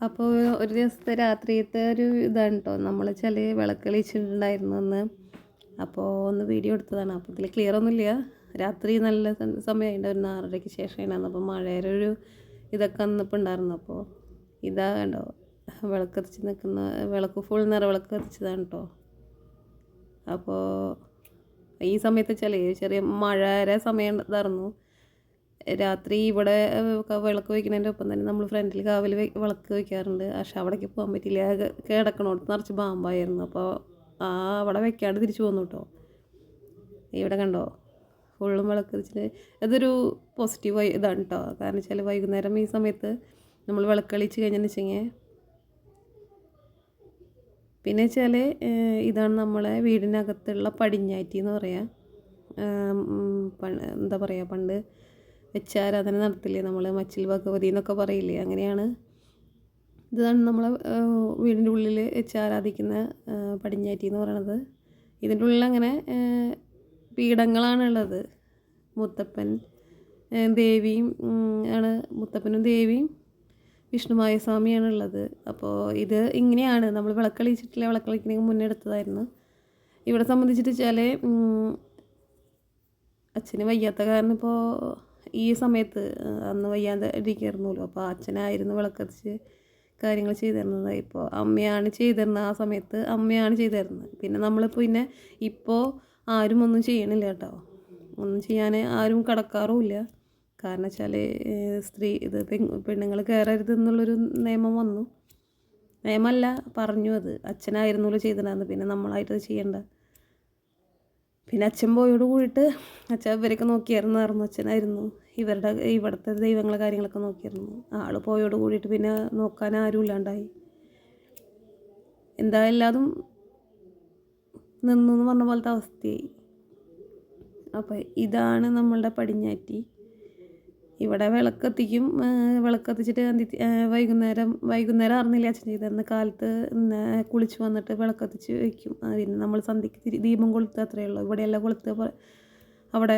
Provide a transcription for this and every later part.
അപ്പോൾ ഒരു ദിവസത്തെ രാത്രിയത്തെ ഒരു ഇതാണ് കേട്ടോ നമ്മൾ ചില വിളക്ക് കളിച്ചിട്ടുണ്ടായിരുന്നു അന്ന്. അപ്പോൾ ഒന്ന് വീഡിയോ എടുത്തതാണ്. അപ്പോൾ ഇതിൽ ക്ലിയർ ഒന്നുമില്ല. രാത്രി നല്ല സമയം സമയമായിട്ട് ഒരു ആറരയ്ക്ക് ശേഷമാണ് അപ്പോൾ മഴയുടെ ഒരു ഇതൊക്കെ അന്നിപ്പോൾ ഉണ്ടായിരുന്നു അപ്പോൾ ഇതാ കണ്ടോ. വിളക്ക് കത്തിച്ച് നിൽക്കുന്ന വിളക്ക് ഫുൾ നിറ വിളക്ക് കത്തിച്ചതാണ് കേട്ടോ അപ്പോൾ ഈ സമയത്ത് ചില ചെറിയ മഴയുടെ സമയം ഇതായിരുന്നു. രാത്രി ഇവിടെ വിളക്ക് വയ്ക്കുന്നതിന്റെ ഒപ്പം തന്നെ നമ്മൾ ഫ്രണ്ടിൽ കാവൽ വിളക്ക് വയ്ക്കാറുണ്ട്. പക്ഷെ അവിടേക്ക് പോകാൻ പറ്റില്ല. കിടക്കണോടത്ത് നിറച്ച് പാമ്പായിരുന്നു. അപ്പോൾ ആ അവിടെ വെക്കാണ്ട് തിരിച്ചു പോന്നു കേട്ടോ. ഇവിടെ കണ്ടോ? ഫുള്ളും വിളക്ക് വെച്ചിട്ട് അതൊരു പോസിറ്റീവ് ഇതാണ് കേട്ടോ. കാരണം വെച്ചാൽ വൈകുന്നേരം ഈ സമയത്ത് നമ്മൾ വിളക്ക് കളിച്ച് കഴിഞ്ഞെന്ന് വെച്ചെങ്കിൽ പിന്നെ വെച്ചാൽ ഇതാണ് നമ്മളെ വീടിനകത്തുള്ള പടിഞ്ഞാറ്റി എന്ന് പറയാം. ആം, ഉം, പ- എന്താ പറയുക പണ്ട് വെച്ചാരാധന നടത്തില്ലേ നമ്മൾ മച്ചിൽ ഭഗവതി എന്നൊക്കെ പറയില്ലേ? അങ്ങനെയാണ്. ഇതാണ് നമ്മളെ വീടിന്റെ ഉള്ളിൽ വെച്ച് ആരാധിക്കുന്ന പടിഞ്ഞാറ്റി എന്ന് പറയണത്. ഇതിന്റെ ഉള്ളിൽ അങ്ങനെ പീഠങ്ങളാണുള്ളത്. മുത്തപ്പൻ ദേവിയും ആണ് മുത്തപ്പനും ദേവിയും വിഷ്ണുമായ സ്വാമിയാണ് ഉള്ളത് അപ്പോൾ ഇത് ഇങ്ങനെയാണ്. നമ്മൾ വിളക്കളിച്ചിട്ടില്ല? വിളക്കളിക്കുന്നതിന് മുന്നേ എടുത്തതായിരുന്നു. ഇവിടെ സംബന്ധിച്ചിട്ട് വെച്ചാൽ അച്ഛന് വയ്യാത്ത കാരണം ഇപ്പോൾ ഈ സമയത്ത് അന്ന് വയ്യാതെ ഇരിക്കായിരുന്നല്ലോ അപ്പോൾ അച്ഛനായിരുന്നു വിളക്കത്തിച്ച് കാര്യങ്ങൾ ചെയ്തിരുന്നത്. ഇപ്പോൾ അമ്മയാണ് ചെയ്തിരുന്നത് ആ സമയത്ത് അമ്മയാണ് ചെയ്തിരുന്നത്. പിന്നെ നമ്മൾ പിന്നെ ഇപ്പോൾ ആരും ഒന്നും ചെയ്യണില്ല കേട്ടോ. ഒന്നും ചെയ്യാൻ ആരും കടക്കാറുമില്ല. കാരണം വെച്ചാൽ സ്ത്രീ ഇത് പെണ്ണുങ്ങൾ കയറരുത് എന്നുള്ളൊരു നിയമം വന്നു. നിയമമല്ല പറഞ്ഞു അത്. അച്ഛനായിരുന്നല്ലോ ചെയ്തിട്ടുണ്ടായിരുന്നു പിന്നെ നമ്മളായിട്ട് ചെയ്യേണ്ട ചെയ്യണ്ട. പിന്നെ അച്ഛൻ പോയോട് കൂടിയിട്ട് അച്ഛൻ ഇവരൊക്കെ നോക്കിയായിരുന്നു അച്ഛനായിരുന്നു. ഇവരുടെ ഇവിടുത്തെ ദൈവങ്ങളെ കാര്യങ്ങളൊക്കെ നോക്കിയിരുന്നു. ആൾ പോയോട് കൂടിയിട്ട് പിന്നെ നോക്കാൻ ആരും ഇല്ലാണ്ടായി. എന്താ എല്ലാതും നിന്നു എന്ന് പറഞ്ഞ പോലത്തെ അവസ്ഥയായി. അപ്പോൾ ഇതാണ് നമ്മളുടെ പടിഞ്ഞാറ്റി. ഇവിടെ വിളക്കെത്തിക്കും വിളക്കെത്തിച്ചിട്ട് അന്തി വൈകുന്നേരം വൈകുന്നേരം അറിഞ്ഞില്ല അച്ഛൻ ചെയ്തിരുന്ന കാലത്ത് കുളിച്ച് വന്നിട്ട് വിളക്കെത്തിച്ച് വയ്ക്കും പിന്നെ നമ്മൾ സന്ധ്യക്ക് ദീപം കൊളുത്തുക അത്രയേ ഉള്ളൂ ഇവിടെയെല്ലാം കൊളുത്തുക അവിടെ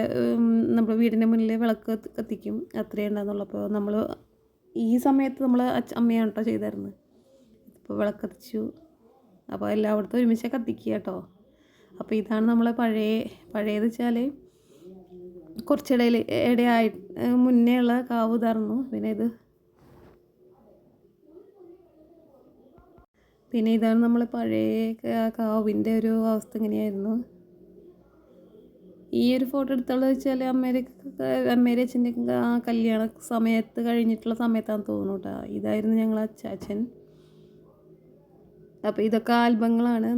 നമ്മൾ വീടിന്റെ മുന്നിൽ വിളക്ക് കത്തിക്കും. അത്രയേ ഉണ്ടാകുന്നുള്ളൂ അപ്പോൾ നമ്മൾ ഈ സമയത്ത് നമ്മൾ അമ്മയാണ് കേട്ടോ ചെയ്തായിരുന്നത് ഇപ്പോൾ വിളക്ക് കത്തിച്ചു. അപ്പോൾ എല്ലായിടത്തും ഒരുമിച്ച് കത്തിക്കുക കേട്ടോ. അപ്പോൾ ഇതാണ് നമ്മൾ പഴയ പഴയത് വെച്ചാൽ കുറച്ചിടയിൽ ഇടയായി മുന്നേ ഉള്ള കാവ് ഇതായിരുന്നു. പിന്നെ ഇത് പിന്നെ ഇതാണ് നമ്മൾ പഴയ കാവിന്റെ ഒരു അവസ്ഥ ഇങ്ങനെയായിരുന്നു. ഈ ഒരു ഫോട്ടോ എടുത്തുള്ളത് വെച്ചാൽ അമ്മേരെ അമ്മേരെ അച്ഛന്റെ കല്യാണ സമയത്ത് കഴിഞ്ഞിട്ടുള്ള സമയത്താണെന്ന് തോന്നുന്നു കേട്ടോ ഇതായിരുന്നു ഞങ്ങൾ അച്ചാച്ചൻ. അപ്പോൾ ഇതൊക്കെ ആൽബങ്ങളാണ്.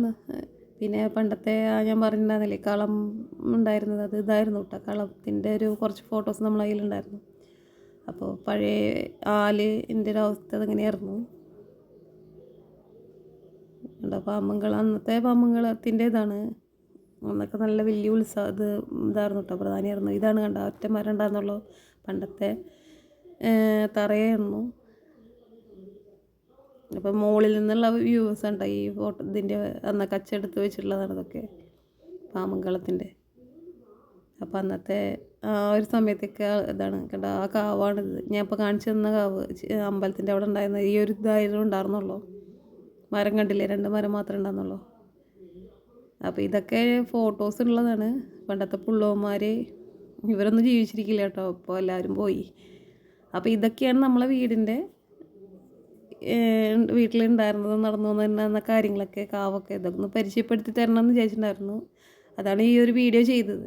പിന്നെ പണ്ടത്തെ ഞാൻ പറഞ്ഞിട്ടുണ്ടായിരുന്നില്ലേ കളം ഉണ്ടായിരുന്നത് അത് ഇതായിരുന്നു കേട്ടോ കളത്തിന്റെ ഒരു കുറച്ച് ഫോട്ടോസ് നമ്മളെ കയ്യിലുണ്ടായിരുന്നു. അപ്പോൾ പഴയ ആലിന്റെ ഒരു അവസ്ഥ അതെങ്ങനെയായിരുന്നു. അപ്പോൾ പാമ്പുംകുളം അന്നത്തെ പാമ്പങ്ങളത്തിന്റെ ഇതാണ്. അന്നൊക്കെ നല്ല വലിയ ഉത്സവം ഇത് ഇതായിരുന്നു കേട്ടോ പ്രധാനമായിരുന്നു ഇതാണ് കണ്ട ഒറ്റ മരം ഉണ്ടായിരുന്നുള്ളൂ പണ്ടത്തെ തറയായിരുന്നു. അപ്പം മുകളിൽ നിന്നുള്ള വ്യൂസ് ഉണ്ട് ഈ ഫോട്ടോ ഇതിന്റെ അന്ന് കച്ചെടുത്ത് വെച്ചിട്ടുള്ളതാണ് ഇതൊക്കെ പാമ്പുംകുളത്തിന്റെ അപ്പം അന്നത്തെ ആ ഒരു സമയത്തൊക്കെ ഇതാണ് കണ്ട ആ കാവാണിത് ഞാൻ ഇപ്പോൾ കാണിച്ചു തന്ന കാവ് അമ്പലത്തിന്റെ അവിടെ ഉണ്ടായിരുന്ന ഈ ഒരു ഇതായിരുന്നു ഉണ്ടായിരുന്നുള്ളൂ. മരം കണ്ടില്ലേ രണ്ട് മരം മാത്രമേ ഉണ്ടായിരുന്നുള്ളൂ. അപ്പോൾ ഇതൊക്കെ ഫോട്ടോസ് ഉള്ളതാണ് പണ്ടത്തെ പുള്ളവന്മാർ ഇവരൊന്നും ജീവിച്ചിരിക്കില്ല കേട്ടോ. ഇപ്പോൾ എല്ലാവരും പോയി. അപ്പോൾ ഇതൊക്കെയാണ് നമ്മളെ വീടിന്റെ വീട്ടിലുണ്ടായിരുന്നത് നടന്നു എന്ന കാര്യങ്ങളൊക്കെ കാവൊക്കെ ഇതൊക്കെ ഒന്ന് പരിചയപ്പെടുത്തി തരണം എന്ന് വിചാരിച്ചിട്ടുണ്ടായിരുന്നു. അതാണ് ഈ ഒരു വീഡിയോ ചെയ്തത്.